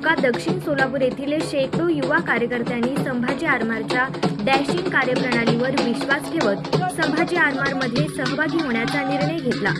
तालुका दक्षिण सोलापूर येथील शेकडो युवा कार्यकर्त्यांनी संभाजी आरमारच्या डॅशिंग कार्यप्रणालीवर विश्वास ठेवत संभाजी आरमारमध्ये सहभागी होण्याचा निर्णय घेतला.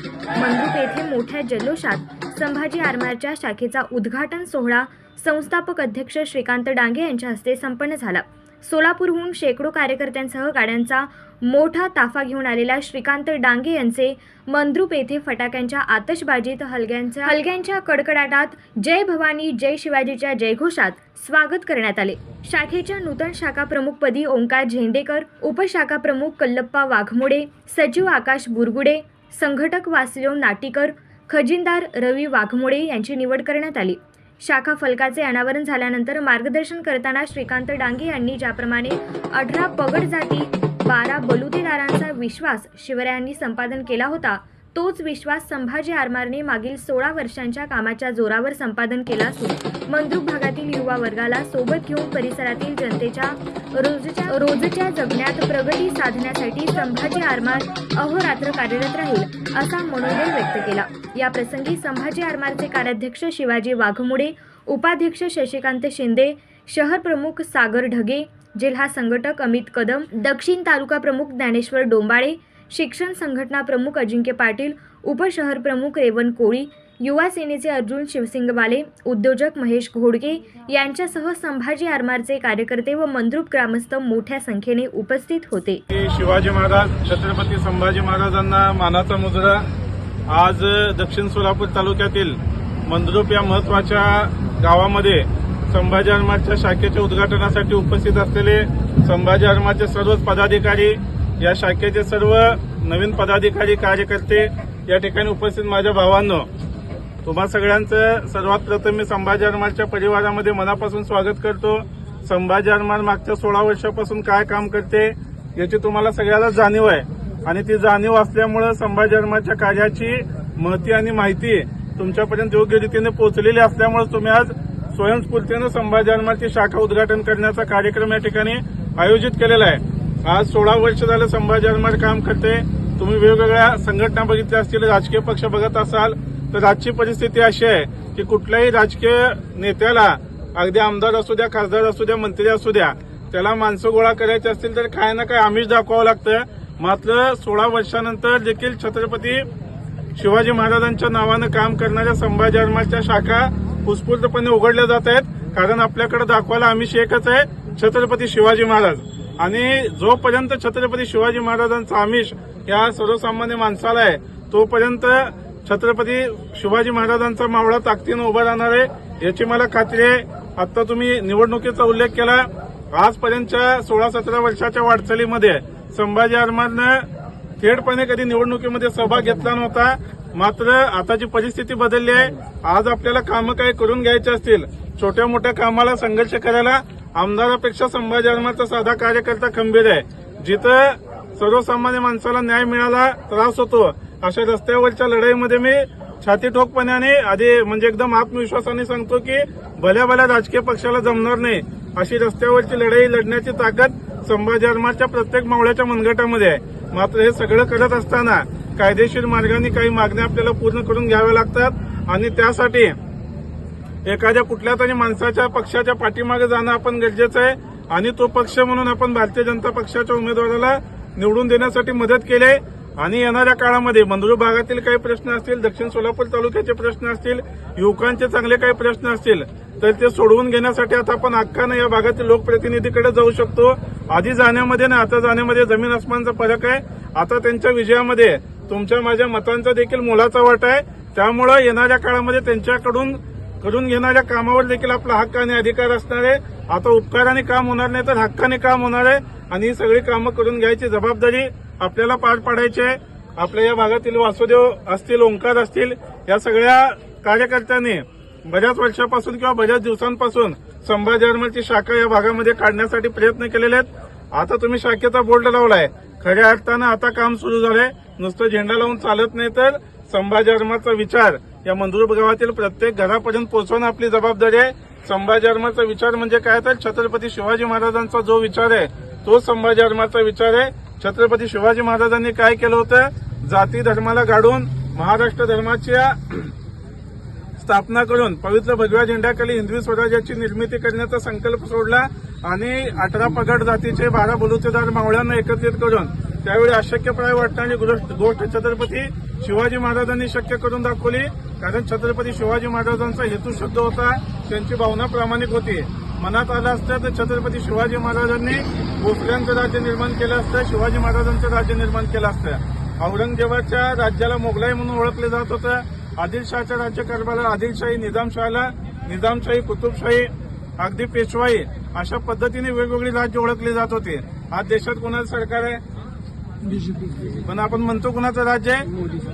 मंद्रुप येथे मोठ्या जल्लोषात संभाजी आरमारच्या शाखेचा उद्घाटन सोहळा संस्थापक अध्यक्ष श्रीकांत डांगे यांच्या हस्ते संपन्न झाला. सोलापूरहून शेकडो कार्यकर्त्यांसह गाड्यांचा मोठा ताफा घेऊन आलेल्या श्रीकांत डांगे यांचे मंद्रुप येथे फटाक्यांच्या आतषबाजीत हलग्यांच्या हलग्यांच्या कडकडाटात जय भवानी जय शिवाजीच्या जयघोषात स्वागत करण्यात आले. शाखेच्या नूतन शाखा प्रमुखपदी ओंकार झेंडेकर उपशाखा प्रमुख कल्लप्पा वाघमोडे सचिव आकाश बुरगुडे संघटक वासिलो नाटीकर खजिनदार रवी वाघमोडे यांची निवड करण्यात आली. शाखा फलकाचे अनावरण झाल्यानंतर मार्गदर्शन करताना श्रीकांत डांगे यांनी ज्याप्रमाणे अठरा पगड जाती बारा बलुतेदारांचा विश्वास शिवरायांनी संपादन केला होता तोच विश्वास संभाजी आरमारने मागील सोळा वर्षांच्या कामाच्या जोरावर संपादन केला असून मंद्रुक भागातील युवा वर्गाला सोबत घेऊन परिसरातील जनतेच्या रोजच्या रोजच्या जगण्यात प्रगती साधण्यासाठी संभाजी आरमार अहोरात्र कार्यरत राहील असा मनोदय व्यक्त केला. या प्रसंगी संभाजी आरमारचे कार्याध्यक्ष शिवाजी वाघमोडे उपाध्यक्ष शशिकांत शिंदे शहर प्रमुख सागर ढगे जिल्हा संघटक अमित कदम दक्षिण तालुका प्रमुख ज्ञानेश्वर डोंबाळे शिक्षण संघटना प्रमुख अजिंक्य पाटील उपशहर प्रमुख रेवन कोळी युवा सेनेचे अर्जुन शिवसिंगवाले उद्योजक महेश घोडके यांच्यासह संभाजी आरमारचे कार्यकर्ते व मंद्रुप ग्रामस्थ मोठ्या संख्येने उपस्थित होते. शिवाजी महाराज छत्रपती संभाजी महाराजांना मानाचा मुजरा. आज दक्षिण सोलापूर तालुक्यातील मंद्रुप या महत्त्वाच्या गावामध्ये संभाजी आरमारच्या शाखेच्या उद्घाटनासाठी उपस्थित असलेले संभाजी आरमारचे सर्वच पदाधिकारी या शाखेचे सर्व नवीन पदाधिकारी कार्यकर्ते या ठिकाणी उपस्थित माझ्या भावांनो. तुम्हा सगळ्यांचं सर्वात प्रथम मी संभाजी आरमारच्या परिवारामध्ये मनापासून स्वागत करतो. संभाजी आरमार मागच्या सोळा वर्षापासून काय काम करते याची तुम्हाला सगळ्याला जाणीव आहे. आणि ती जाणीव असल्यामुळं संभाजी आरमारच्या कार्याची महती आणि माहिती तुमच्यापर्यंत योग्य रीतीने पोहोचलेली असल्यामुळे तुम्ही आज स्वयंस्फूर्तीनं संभाजी आरमारची शाखा उद्घाटन करण्याचा कार्यक्रम या ठिकाणी आयोजित केलेला आहे. आज सोळा वर्ष झालं संभाजी काम करते. तुम्ही वेगवेगळ्या संघटना बघितल्या असतील राजकीय पक्ष बघत असाल तर आजची परिस्थिती अशी आहे की कुठल्याही राजकीय नेत्याला अगदी आमदार असू द्या खासदार असू द्या मंत्री असू द्या त्याला माणसं गोळा करायची असतील तर काय ना काय आमिष दाखवावं लागतं. मात्र सोळा वर्षानंतर देखील छत्रपती शिवाजी महाराजांच्या नावानं काम करणाऱ्या संभाजी आरमारच्या शाखा उत्स्फूर्तपणे उघडल्या जात आहेत. कारण आपल्याकडे दाखवायला आमिष एकच आहे छत्रपती शिवाजी महाराज. आणि जोपर्यंत छत्रपती शिवाजी महाराजांचा आमिष या सर्वसामान्य माणसाला आहे तोपर्यंत छत्रपती शिवाजी महाराजांचा मावळा ताकदीनं उभा राहणार आहे याची मला खात्री आहे. आता तुम्ही निवडणुकीचा उल्लेख केला. आजपर्यंतच्या सोळा सतरा वर्षाच्या वाटचालीमध्ये संभाजी आरमारनं थेटपणे कधी निवडणुकीमध्ये सहभाग घेतला नव्हता. मात्र आताची परिस्थिती बदलली आहे. आज आपल्याला कामं काही करून घ्यायची असतील. छोट्या मोठ्या कामाला संघर्ष करायला आमदारापेक्षा संभाजी आरमारचा साधा कार्यकर्ता खंबीर आहे. जिथं सर्वसामान्य माणसाला न्याय मिळाला त्रास होतो अशा रस्त्यावरच्या लढाईमध्ये मी छाती ठोकपणाने आधी म्हणजे एकदम आत्मविश्वासाने सांगतो की भल्या भल्या राजकीय पक्षाला जमणार नाही. अशी रस्त्यावरची लढाई लढण्याची ताकद संभाजी आरमारच्या प्रत्येक मावळ्याच्या मनगटामध्ये आहे. मात्र हे सगळं करत असताना कायदेशीर मार्गाने काही मागण्या आपल्याला पूर्ण करून घ्याव्या लागतात आणि त्यासाठी एखाद्या कुठल्या तरी माणसाच्या पक्षाच्या पाठीमागे जाणं आपण गरजेचं आहे. आणि तो पक्ष म्हणून आपण भारतीय जनता पक्षाच्या उमेदवाराला निवडून देण्यासाठी मदत केली आहे. आणि येणाऱ्या काळामध्ये मंदुर भागातील काही प्रश्न असतील दक्षिण सोलापूर तालुक्याचे प्रश्न असतील युवकांचे चांगले काही प्रश्न असतील तर ते सोडवून घेण्यासाठी आता आपण हक्कानं या भागातील लोकप्रतिनिधीकडे जाऊ शकतो. आधी जाण्यामध्ये आणि आता जाण्यामध्ये जमीन आसमानचा फरक आहे. आता त्यांच्या विजयामध्ये तुमच्या माझ्या मतांचा देखील मोलाचा वाटा आहे. त्यामुळं येणाऱ्या काळामध्ये त्यांच्याकडून करून घेणाऱ्या कामावर देखील आपला हक्क आणि अधिकार असणार आहे. आता उपकाराने काम होणार नाही तर हक्काने काम होणार आहे. आणि ही सगळी कामं करून घ्यायची जबाबदारी आपल्याला पार पाडायची आहे. आपल्या या भागातील वासुदेव असतील ओंकार असतील या सगळ्या कार्यकर्त्यांनी बऱ्याच वर्षापासून किंवा बऱ्याच दिवसांपासून संभाजी आर्मरची शाखा या भागामध्ये काढण्यासाठी प्रयत्न केलेले आहेत. आता तुम्ही शाखेचा बोर्ड लावलाय. खऱ्या अर्थानं आता काम सुरू झालंय. नुसतं झेंडा लावून चालत नाही तर संभाजी आर्माचा विचार या मंदुर गावातील प्रत्येक घरापर्यंत पोहोचवणं आपली जबाबदारी आहे. संभाजी आर्माचा विचार म्हणजे काय तर छत्रपती शिवाजी महाराजांचा जो विचार आहे तो संभाजी आर्माचा विचार आहे. छत्रपती शिवाजी महाराजांनी काय केलं होतं? जाती धर्माला गाडून महाराष्ट्र धर्माच्या स्थापना करून पवित्र भगव्या झेंड्याखाली हिंदवी स्वराज्याची निर्मिती करण्याचा संकल्प सोडला आणि अठरा पगड जातीचे बारा बलुतेदार मावळ्यांना एकत्रित करून त्यावेळी अशक्यप्राय वाटणारी गोष्ट छत्रपती शिवाजी महाराजांनी शक्य करून दाखवली. कारण छत्रपती शिवाजी महाराजांचा हेतू शुद्ध होता त्यांची भावना प्रामाणिक होती. मनात आलं असतं तर छत्रपती शिवाजी महाराजांनी भोसल्यांचं राज्य निर्माण केलं असतं शिवाजी महाराजांचं राज्य निर्माण केलं असतं. औरंगजेबाच्या राज्याला मोगलाई म्हणून ओळखले जात होतं. आदिलशहाच्या राज्यकारभाराला आदिलशाही निजामशाहीला निजामशाही कुतुबशाही अगदी पेशवाई अशा पद्धतीने वेगवेगळी राज्य ओळखली जात होती. आज देशात कोणाचं सरकार आहे? पण आपण म्हणतो कुणाचं राज्य आहे?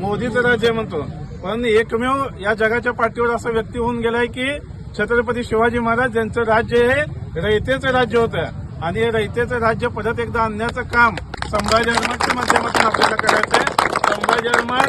मोदीचं राज्य आहे म्हणतो. पण एकमेव या जगाच्या पाठीवर असा व्यक्ती होऊन गेलाय की छत्रपती शिवाजी महाराज यांचं राज्य हे रयतेचं राज्य होतं. आणि हे रयतेचं राज्य परत एकदा आणण्याचं काम संभाजी आरमारच्या माध्यमातून आपल्याला करायचं आहे संभाजी आरमार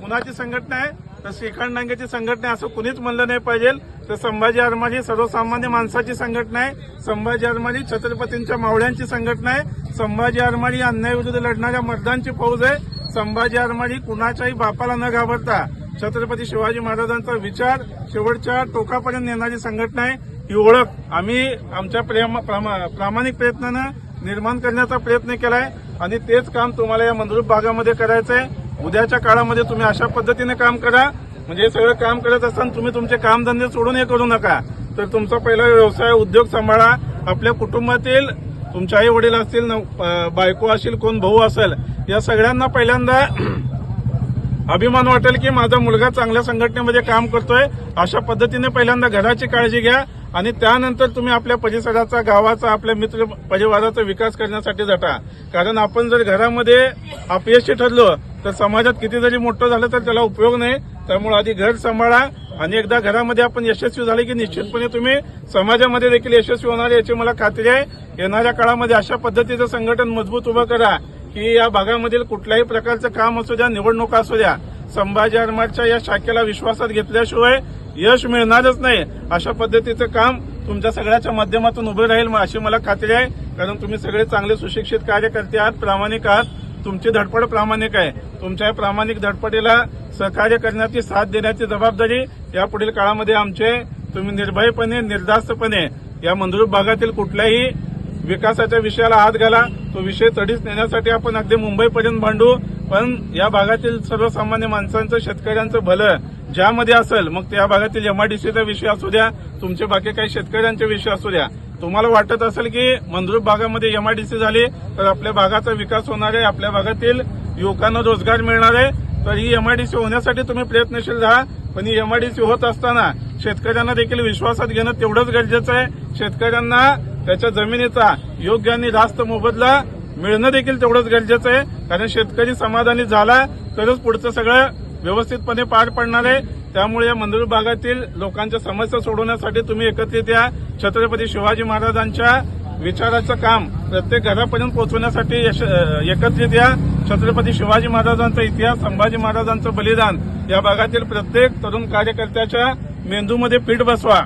कुणाची संघटना आहे तर श्रीखंड डांगेची संघटना आहे असं कुणीच म्हणलं नाही पाहिजे. तर संभाजी आरमार ही सर्वसामान्य माणसाची संघटना आहे. संभाजी आरमार ही छत्रपतींच्या मावळ्यांची संघटना आहे. संभाजी आरमार ही अन्यायाविरुद्ध लढणाऱ्या मर्दांची फौज आहे. संभाजी आरमार ही कुणाच्याही बापाला न घाबरता छत्रपती शिवाजी महाराजांचा विचार शेवटच्या टोकापर्यंत नेणारी संघटना आहे. ही ओळख आम्ही आमच्या प्रामा- प्रामाणिक प्रयत्नानं निर्माण करण्याचा प्रयत्न केलाय आणि तेच काम तुम्हाला या मंद्रुप भागामध्ये करायचं आहे. उद्याच्या काळामध्ये तुम्ही अशा पद्धतीने काम करा. म्हणजे हे सगळं काम करत असताना तुम्ही तुमचे कामधंदे सोडून हे करू नका. तर तुमचा पहिला व्यवसाय उद्योग सांभाळा. आपल्या कुटुंबातील तुमचे आई वडील असतील न- बायको असेल कोण भाऊ असेल या सगळ्यांना पहिल्यांदा अभिमान वाटेल की माझा मुलगा चांगल्या संघटनेमध्ये काम करतोय. अशा पद्धतीने पहिल्यांदा घराची काळजी घ्या आणि त्यानंतर तुम्ही आपल्या परिसराचा गावाचा आपल्या मित्र परिवाराचा विकास करण्यासाठी जाता कारण आपण जर घरामध्ये अपयशी ठरलो तर समाजात किती जरी मोठं झालं तर त्याला उपयोग नाही. त्यामुळे आधी घर सांभाळा आणि एकदा घरामध्ये आपण यशस्वी झाले की निश्चितपणे तुम्ही समाजामध्ये देखील यशस्वी होणार याची मला खात्री आहे. येणाऱ्या काळामध्ये अशा पद्धतीचं संघटन मजबूत उभं करा. की या भागामधील कुठल्याही प्रकारचं काम असू द्या निवडणुका असू द्या संभाजी आरमारच्या या शाखेला विश्वासात घेतल्याशिवाय यश मिळणारच नाही. अशा पद्धतीचं काम तुमच्या सगळ्याच्या माध्यमातून उभं राहील अशी मला खात्री आहे. कारण तुम्ही सगळे चांगले सुशिक्षित कार्यकर्ते आहात प्रामाणिक आहात. तुमची धडपड प्रामाणिक आहे. तुमच्या या प्रामाणिक धडपडीला सहकार्य करण्याची साथ देण्याची जबाबदारी यापुढील काळामध्ये आमचे तुम्ही निर्भयपणे निर्धास्तपणे या मंद्रुप भागातील कुठल्याही विकासाच्या विषयाला हात घाला. तो विषय तडीच नेण्यासाठी आपण अगदी मुंबईपर्यंत भांडू. पण या भागातील सर्वसामान्य माणसांचं शेतकऱ्यांचं भलं ज्यामध्ये असेल मग त्या भागातील एमआयडीसीचा विषय असू द्या तुमचे बाकी काही शेतकऱ्यांचे विषय असू द्या. तुम्हाला वाटत असेल की मंद्रुप भागामध्ये एमआयडीसी झाली तर आपल्या भागाचा विकास होणार आहे आपल्या भागातील युवकांना रोजगार मिळणार आहे. तर ही एमआयडीसी होण्यासाठी तुम्ही प्रयत्नशील राहा. पण ही एमआयडीसी होत असताना शेतकऱ्यांना देखील विश्वासात घेणं तेवढंच गरजेचं आहे. शेतकऱ्यांना त्याच्या जमिनीचा योग्य आणि जास्त मोबदला मिळणं देखील तेवढंच गरजेचं आहे. कारण शेतकरी समाधानी झाला तरच पुढचं सगळं व्यवस्थितपणे पार पडणार आहे. त्यामुळे या मंदिर भागातील लोकांच्या समस्या सोडवण्यासाठी तुम्ही एकत्रित या. छत्रपती शिवाजी महाराजांच्या विचाराचं काम प्रत्येक घरापर्यंत पोहोचवण्यासाठी यश- एकत्रित या. छत्रपती शिवाजी महाराजांचा इतिहास संभाजी महाराजांचं बलिदान या भागातील प्रत्येक तरुण कार्यकर्त्याच्या मेंदूमध्ये पीठ बसवा.